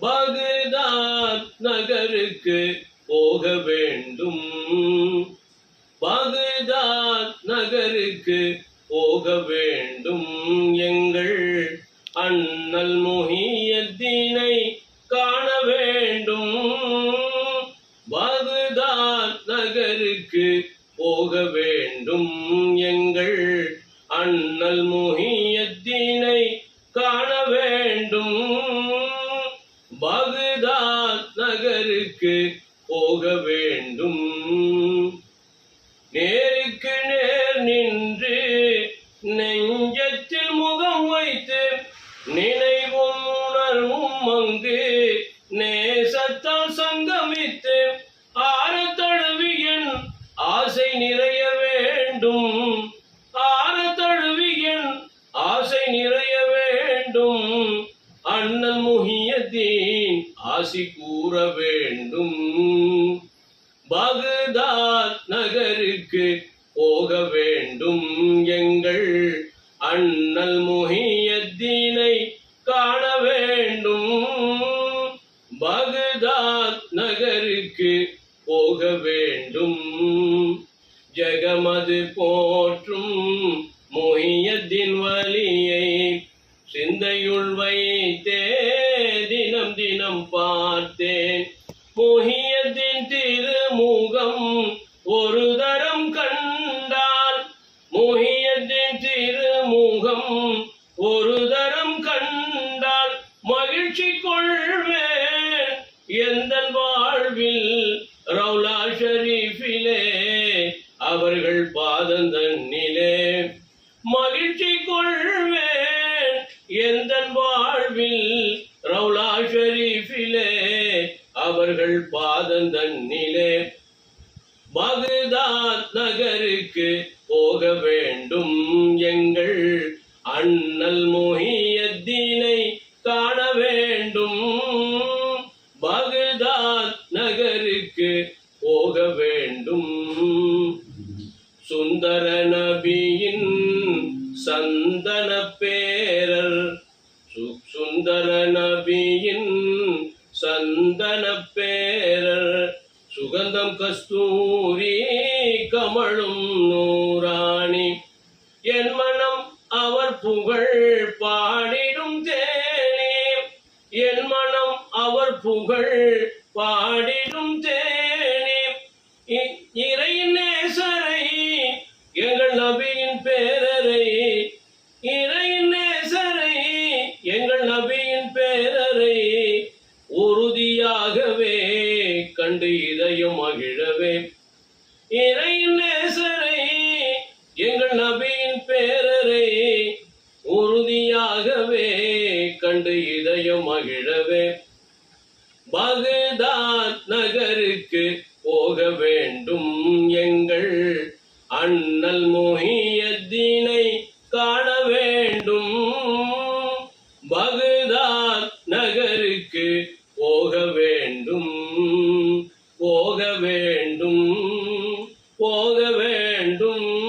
பகுதாத் நகருக்கு போக வேண்டும். பகுதாத் நகருக்கு போக வேண்டும். எங்கள் அண்ணல் முஹியத்தீனை காண வேண்டும். பகுதாத் நகருக்கு போக வேண்டும். எங்கள் அண்ணல் முஹியத்தீனை வேண்டும். நேருக்கு நேர் நின்று நெஞ்சத்தில் முகம் வைத்து நினைவும் உணர்வும் அங்கு நேசத்தால் சங்கமித்து ஆற தழுவியன் ஆசை நிறைய வேண்டும். ஆற தழுவியன் ஆசை நிறைய வேண்டும். அண்ணல் முகியத்தின் ஆசி கூற வேண்டும். பகுதாத் நகருக்கு போக வேண்டும் எங்கள் அண்ணல் முஹியத்தீனை காண வேண்டும். பகுதாத் நகருக்கு போக வேண்டும். ஜெகமது போற்றும் முஹியத்தின் வழியை சிந்தையுள் வைத்தே தினம் தினம் பார்த்தேன். முஹியத்தின் திருமுகம் ஒரு தரம் கண்டால் முஹியத்தின் திருமுகம் ஒரு தரம் கண்டால் மகிழ்ச்சி கொள்வேன் எந்த வாழ்வில் ரவுலா ஷரீஃபிலே அவர்கள் பாதந்தன்னிலே மகிழ்ச்சி கொள்வேன் எந்த வாழ்வில் பாதந்தன்னிலே பகுதாத் நகருக்கு போக வேண்டும் எங்கள் அண்ணல் முஹியத்தீனை காண வேண்டும். பகுதாத் நகருக்கு போக வேண்டும். சுந்தர நபியின் சந்தன பேரர் சுந்தர நபியின் சந்தன சுகந்தம் கஸ்தூரி கமழும் நூறாணி. என் மனம் அவர் புகழ் பாடிடும் தேனே. என் மனம் அவர் புகழ் பாடிடும் தேனே. கண்டு இதயம் மகிழவே. இறை நேசரை எங்கள் நபியின் பேரரை உறுதியாகவே கண்டு இதயம் மகிழவே. பகுதாத் நகருக்கு போக வேண்டும் எங்கள் அண்ணல் மொஹியத்தினை வேண்டும்